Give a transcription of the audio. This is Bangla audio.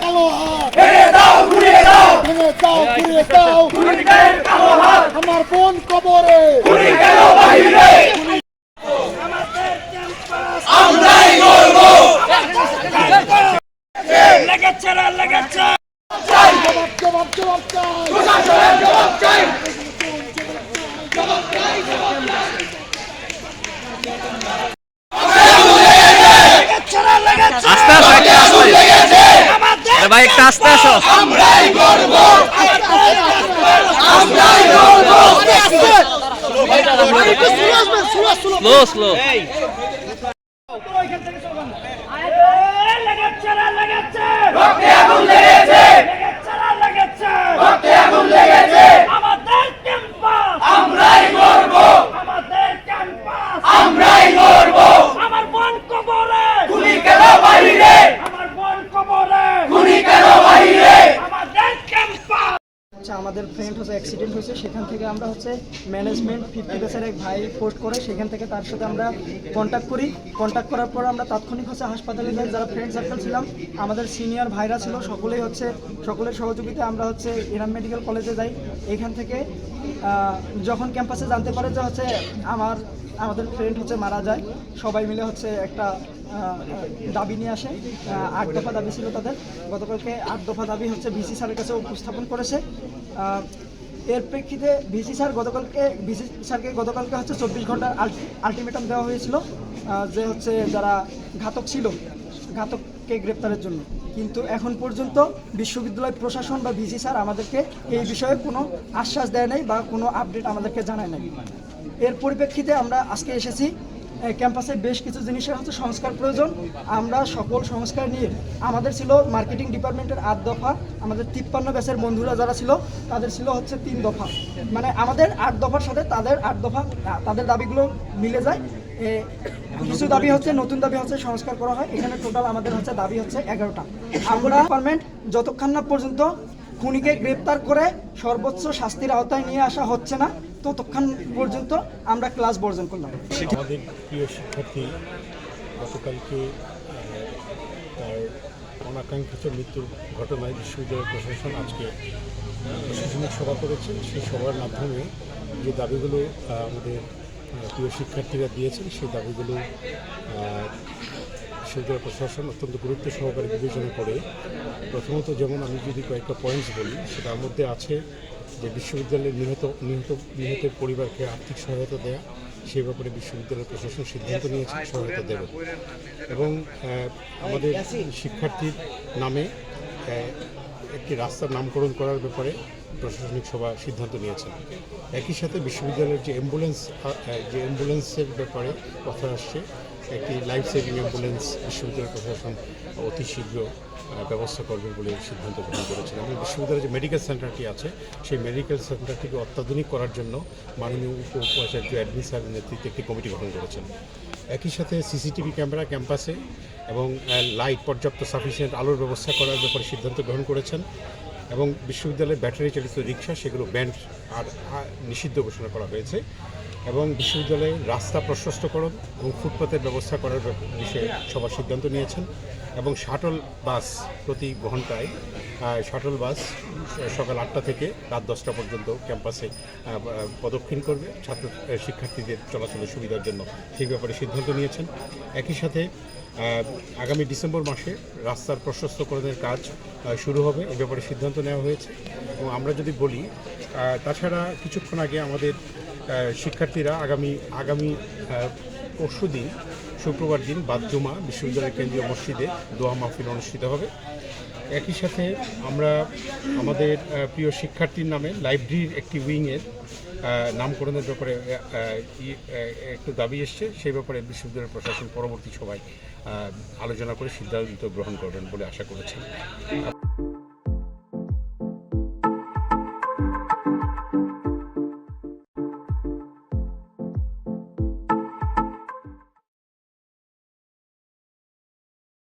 কালো হাত। ভেঙে দাও ঘুরিয়ে দাও। ভেঙে দাও ঘুরিয়ে দাও। খুনিদের কালো হাত। আমার বোন কবরে। খুনি কেন বাহিরে। আমরাই করব লেগেছে লেগেছে জবাব জবাব জবাব চাই। জবাব চাই লেগেছে রে লেগেছে আস্তে আসো একটু আস্তে লেগেছে আমাদের আরে ভাই একটু আস্তে আসো আমরাই করব আমরাই করব স্লো স্লো রক্তে আগুন লেগেছে রক্তে আগুন লেগেছে আমাদের ক্যাম্পাস আমরাই করব আমাদের ক্যাম্পাস আমরাই করব আমার বোন কবরে খুনি কেন বাহিরে আমার বোন কবরে খুনি কেন বাহিরে আমাদের ক্যাম্পাস হচ্ছে আমাদের ফ্রেন্ড হচ্ছে অ্যাক্সিডেন্ট হয়েছে, সেখান থেকে আমরা হচ্ছে ম্যানেজমেন্ট ফিফটি বেসের এক ভাই পোস্ট করে, সেখান থেকে তার সাথে আমরা কন্ট্যাক্ট করি। কন্ট্যাক্ট করার পর আমরা তাৎক্ষণিক হচ্ছে হাসপাতালে যাই, যারা ফ্রেন্ড সার্কেল ছিলাম, আমাদের সিনিয়র ভাইরা ছিল, সকলেই হচ্ছে, সকলের সহযোগিতা আমরা হচ্ছে ইরাম মেডিকেল কলেজে যাই। এখান থেকে যখন ক্যাম্পাসে জানতে পারে যে হচ্ছে আমার আমাদের ফ্রেন্ড হচ্ছে মারা যায়। সবাই মিলে হচ্ছে একটা দাবি নিয়ে আসে। আট দফা দাবি ছিল তাদের। গতকালকে আট দফা দাবি হচ্ছে ভিসি স্যারের কাছে উপস্থাপন করেছে। এর প্রেক্ষিতে ভিসি স্যার গতকালকে ভিসি স্যারকে গতকালকে হচ্ছে চব্বিশ ঘণ্টার আলটিমেটাম দেওয়া হয়েছিল যে হচ্ছে যারা ঘাতক ছিল, ঘাতককে গ্রেপ্তারের জন্য। কিন্তু এখন পর্যন্ত বিশ্ববিদ্যালয় প্রশাসন বা ভিসি স্যার আমাদেরকে এই বিষয়ে কোনো আশ্বাস দেয় নাই বা কোনো আপডেট আমাদেরকে জানায় নাই। এর পরিপ্রেক্ষিতে আমরা আজকে এসেছি ক্যাম্পাসে বেশ কিছু জিনিসের হচ্ছে সংস্কার প্রয়োজন। আমরা সকল সংস্কার নিয়ে, আমাদের ছিল মার্কেটিং ডিপার্টমেন্টের আট দফা, আমাদের তিপ্পান্ন ব্যাচের বন্ধুরা যারা ছিল, তাদের ছিল হচ্ছে তিন দফা। মানে আমাদের আট দফার সাথে তাদের আট দফা তাদের দাবিগুলো মিলে যায়। কিছু দাবি হচ্ছে, নতুন দাবি হচ্ছে সংস্কার করা হয়। এখানে টোটাল আমাদের হচ্ছে দাবি হচ্ছে এগারোটা। আমরা ডিপার্টমেন্ট যতক্ষণ না পর্যন্ত খুনিকে গ্রেপ্তার করে সর্বোচ্চ শাস্তির আওতায় নিয়ে আসা হচ্ছে না ততক্ষণ পর্যন্ত আমরা ক্লাস বর্জন করলাম। আমাদের প্রিয় শিক্ষার্থী গতকালকে তার অনাকাঙ্ক্ষিত মৃত্যুর ঘটনায় বিশ্ববিদ্যালয় প্রশাসন আজকে প্রশাসনিক সভা করেছে সেই সভার মাধ্যমে যে দাবিগুলো আমাদের প্রিয় শিক্ষার্থীরা দিয়েছেন, সেই দাবিগুলো বিশ্ববিদ্যালয় প্রশাসন অত্যন্ত গুরুত্ব সহকারে বিবেচনা করে, প্রথমত যেমন আমি যদি কয়েকটা পয়েন্টস বলি, সেটার মধ্যে আছে যে বিশ্ববিদ্যালয়ের নিহত নিহত, নিহতের পরিবারকে আর্থিক সহায়তা দেয়া, সেই ব্যাপারে বিশ্ববিদ্যালয় প্রশাসন সিদ্ধান্ত নিয়েছে, সহায়তা দেবে। এবং আমাদের শিক্ষার্থীর নামে একটি রাস্তার নামকরণ করার ব্যাপারে প্রশাসনিক সভা সিদ্ধান্ত নিয়েছে। একই সাথে বিশ্ববিদ্যালয়ের যে অ্যাম্বুলেন্স যে অ্যাম্বুলেন্সের ব্যাপারে কথা আসছে একটি লাইফ সেভিং অ্যাম্বুলেন্স বিশ্ববিদ্যালয় প্রশাসন অতি শীঘ্র ব্যবস্থা করবে বলে সিদ্ধান্ত গ্রহণ করেছেন। এবং বিশ্ববিদ্যালয়ের যে মেডিকেল সেন্টারটি আছে, সেই মেডিকেল সেন্টারটিকে অত্যাধুনিক করার জন্য মাননীয় উপ উপাচার্য অ্যাডমিন নেতৃত্বে একটি কমিটি গঠন করেছেন। একই সাথে সিসিটিভি ক্যামেরা ক্যাম্পাসে এবং লাইট পর্যাপ্ত সাফিসিয়েন্ট আলোর ব্যবস্থা করার ব্যাপারে সিদ্ধান্ত গ্রহণ করেছেন এবং বিশ্ববিদ্যালয়ের ব্যাটারি চালিত রিক্সা, সেগুলো ব্যান্ড আর নিষিদ্ধ ঘোষণা করা হয়েছে। এবং বিশ্ববিদ্যালয়ে রাস্তা প্রশস্তকরণ এবং ফুটপাতের ব্যবস্থা করার বিষয়ে সবার সিদ্ধান্ত নিয়েছেন এবং শাটল বাস প্রতি ঘন্টায় শাটল বাস সকাল আটটা থেকে রাত দশটা পর্যন্ত ক্যাম্পাসে প্রদক্ষিণ করবে। ছাত্র শিক্ষার্থীদের চলাচলের সুবিধার জন্য সেই ব্যাপারে সিদ্ধান্ত নিয়েছেন। একই সাথে আগামী ডিসেম্বর মাসে রাস্তার প্রশস্তকরণের কাজ শুরু হবে। এ ব্যাপারে সিদ্ধান্ত নেওয়া হয়েছে। এবং আমরা যদি বলি তাছাড়া কিছুক্ষণ আগে আমাদের শিক্ষার্থীরা আগামী আগামী পরশু দিন শুক্রবার দিন বাদজুমা বিশ্ববিদ্যালয়ের কেন্দ্রীয় মসজিদে দোয়া মাহফিল অনুষ্ঠিত হবে। একই সাথে আমরা আমাদের প্রিয় শিক্ষার্থীর নামে লাইব্রেরির একটি উইংয়ের নামকরণের ব্যাপারে একটু দাবি এসছে। সেই ব্যাপারে বিশ্ববিদ্যালয় প্রশাসন পরবর্তী আহ, আলোচনা করে সিদ্ধান্ত গ্রহণ করবেন বলে আশা করেছেন